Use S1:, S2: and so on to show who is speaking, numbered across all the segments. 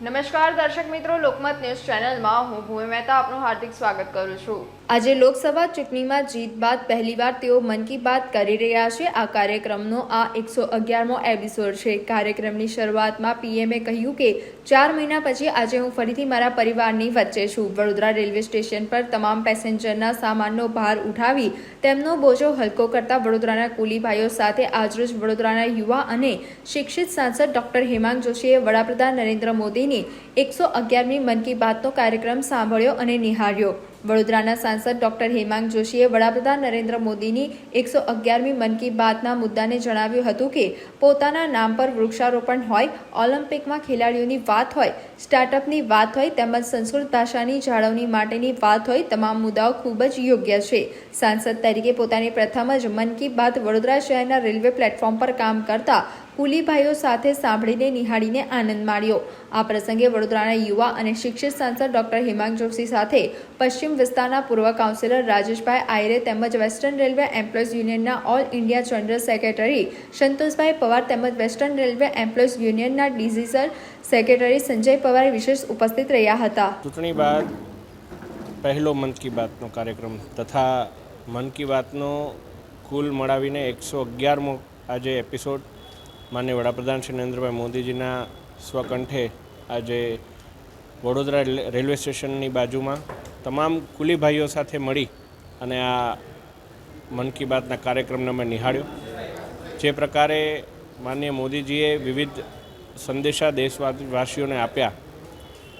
S1: નમસ્કાર દર્શક મિત્રો, લોકમત ન્યૂઝ ચેનલમાં હું ભૂમિ મહેતા આપનું હાર્દિક સ્વાગત કરું છું. આજે લોકસભા ચૂંટણીમાં જીત બાદ પહેલીવાર તેઓ મન કી બાત કરી રહ્યા છે. આ કાર્યક્રમનો આ એકસો અગિયારમો એપિસોડ છે. કાર્યક્રમની શરૂઆતમાં પીએમએ કહ્યું કે ચાર મહિના પછી આજે હું ફરીથી મારા પરિવારની વચ્ચે છું. વડોદરા રેલવે સ્ટેશન પર તમામ પેસેન્જરના સામાનનો ભાર ઉઠાવી તેમનો બોજો હલકો કરતા વડોદરાના કુલીભાઈઓ સાથે આજરોજ વડોદરાના યુવા અને શિક્ષિત સાંસદ ડોક્ટર હેમાંગ જોશીએ વડાપ્રધાન નરેન્દ્ર મોદીની એકસો અગિયારમી મન કી બાતનો કાર્યક્રમ સાંભળ્યો અને નિહાળ્યો. વડોદરાના સાંસદ ડોક્ટર હેમાંગ જોશીએ વડાપ્રધાન નરેન્દ્ર મોદીની એકસો અગિયારમી મન કી બાતના મુદ્દાને જણાવ્યું હતું કે પોતાના નામ પર વૃક્ષારોપણ હોય, ઓલિમ્પિકમાં ખેલાડીઓની વાત હોય, સ્ટાર્ટઅપની વાત હોય, તેમજ સંસ્કૃત ભાષાની જાળવણી માટેની વાત હોય, તમામ મુદ્દાઓ ખૂબ જ યોગ્ય છે. સાંસદ તરીકે પોતાની પ્રથમ જ મન કી બાત વડોદરા શહેરના રેલવે પ્લેટફોર્મ પર કામ કરતા કુલી ભાઈઓ સાથે સાંભળીને નિહાળીને આનંદ માણ્યો. આ પ્રસંગે વડોદરાના યુવા અને શિક્ષિત સાંસદ ડોક્ટર હિમાંગ જોશી સાથે પશ્ચિમ વિસ્તારના પૂર્વ કાઉન્સિલર રાજેશભાઈ આયરે તેમજ western railway employees યુનિયનના all India general secretary Santoshbhai Pawar તેમજ વેસ્ટર્ન રેલવે એમ્પ્લોઈઝ યુનિયનના ડિઝિઝલ સેક્રેટરી સંજય પવાર વિશેષ ઉપસ્થિત રહ્યા હતા.
S2: ચૂંટણી બાદ પહેલો મન કી બાતનો કાર્યક્રમ તથા મન કી બાતનો કુલ મળાવીને એકસો અગિયારમો આજે એપિસોડ માન્ય વડાપ્રધાન શ્રી નરેન્દ્રભાઈ મોદીજીના સ્વકંઠે આજે વડોદરા રેલવે સ્ટેશનની બાજુમાં તમામ કુલી ભાઈઓ સાથે મળી અને આ મન કી બાતના કાર્યક્રમને અમે નિહાળ્યો. જે પ્રકારે માન્ય મોદીજીએ વિવિધ સંદેશા દેશવાસીઓને આપ્યા,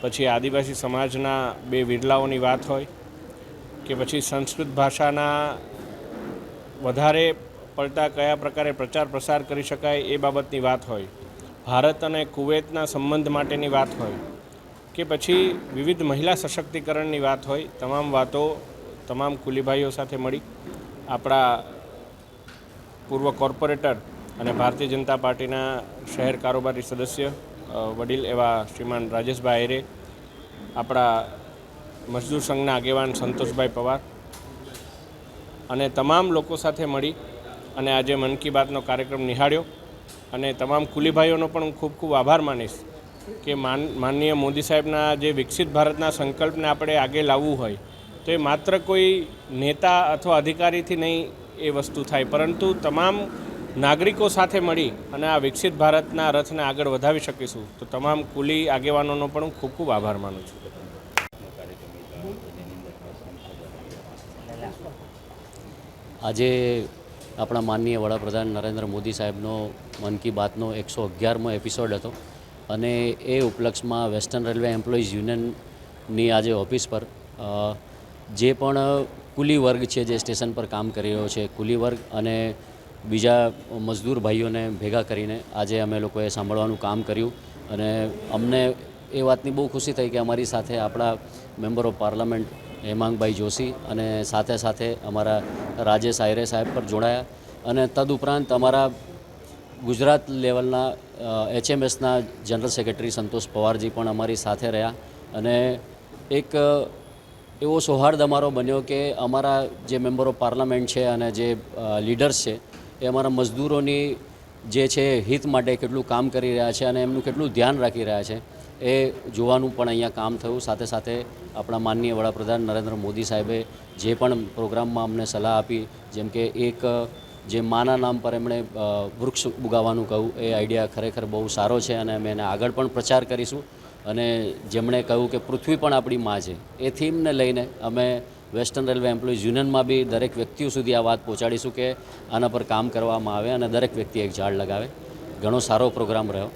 S2: પછી આદિવાસી સમાજના બે વિરલાઓની વાત હોય કે પછી સંસ્કૃત ભાષાના વધારે પડતા કયા પ્રકારે પ્રચાર પ્રસાર કરી શકાય એ બાબતની વાત હોય. ભારત અને કુવૈતના સંબંધ માટેની વાત હોય. કે પછી વિવિધ મહિલા સશક્તિકરણની વાત હોય, તમામ વાતો તમામ કુલીભાઈઓ સાથે મળી. આપણા પૂર્વ કોર્પોરેટર અને ભારતીય જનતા પાર્ટીના શહેર કારોબારી સદસ્ય વડીલ એવા શ્રીમાન રાજેશભાઈ આયરે, આપણા મજદૂર સંઘના આગેવાન સંતોષભાઈ પવાર અને તમામ લોકો સાથે મળી અને આજે મન કી બાતનો કાર્યક્રમ નિહાળ્યો. અને તમામ કુલીભાઈઓનો પણ હું ખૂબ ખૂબ આભાર માનીશ કે માન, માનનીય મોદી સાહેબના જે વિકસિત ભારતના સંકલ્પને આપણે આગે લાવવું હોય, તો એ માત્ર કોઈ નેતા અથવા અધિકારીથી નહીં એ વસ્તુ થાય. પરંતુ તમામ નાગરિકો સાથે મળી અને આ વિકસિત ભારતના રથને આગળ વધાવી શકીશું, તો તમામ કુલી આગેવાનોનો પણ હું ખૂબ ખૂબ આભાર માનું છું.
S3: આજે આપણા માનનીય વડાપ્રધાન નરેન્દ્ર મોદી સાહેબનો મન કી બાતનો એકસો અગિયારમો એપિસોડ હતો અને એ ઉપલક્ષમાં વેસ્ટર્ન રેલવે એમ્પ્લોઈઝ યુનિયનની આજે ઓફિસ પર જે પણ કુલી વર્ગ છે જે સ્ટેશન પર કામ કરી રહ્યો છે, કુલી વર્ગ અને બીજા મજદૂર ભાઈઓને ભેગા કરીને આજે અમે લોકોએ સાંભળવાનું કામ કર્યું અને અમને એ વાતની બહુ ખુશી થઈ કે અમારી સાથે આપણા member of parliament Hemangbhai Joshi અને સાથે સાથે અમારા રાજેશ આયરે સાહેબ પર જોડાયા. અને તદુપરાંત અમારા ગુજરાત લેવલના એચએમએસના જનરલ સેક્રેટરી સંતોષ પવારજી પણ અમારી સાથે રહ્યા. અને એક એવો સૌહાર્દ અમારો બન્યો કે અમારા જે મેમ્બર પાર્લામેન્ટ છે અને જે લીડર્સ છે, એ અમારા મજદૂરોની જે છે હિત માટે કેટલું કામ કરી રહ્યા છે અને એમનું કેટલું ધ્યાન રાખી રહ્યા છે, એ જોવાનું પણ અહીંયા કામ થયું. સાથે સાથે આપણા માનનીય વડાપ્રધાન નરેન્દ્ર મોદી સાહેબે જે પણ પ્રોગ્રામમાં અમને સલાહ આપી, જેમ કે એક, જે માના નામ પર એમણે વૃક્ષ ઉગાવવાનું કહ્યું, એ આઈડિયા ખરેખર બહુ સારો છે અને અમે એને આગળ પણ પ્રચાર કરીશું. અને જેમણે કહ્યું કે પૃથ્વી પણ આપણી માં છે, એ થીમને લઈને અમે વેસ્ટર્ન રેલવે એમ્પ્લોઈઝ યુનિયનમાં બી દરેક વ્યક્તિઓ સુધી આ વાત પહોંચાડીશું કે આના પર કામ કરવામાં આવે અને દરેક વ્યક્તિ એક ઝાડ લગાવે. ઘણો સારો પ્રોગ્રામ રહ્યો.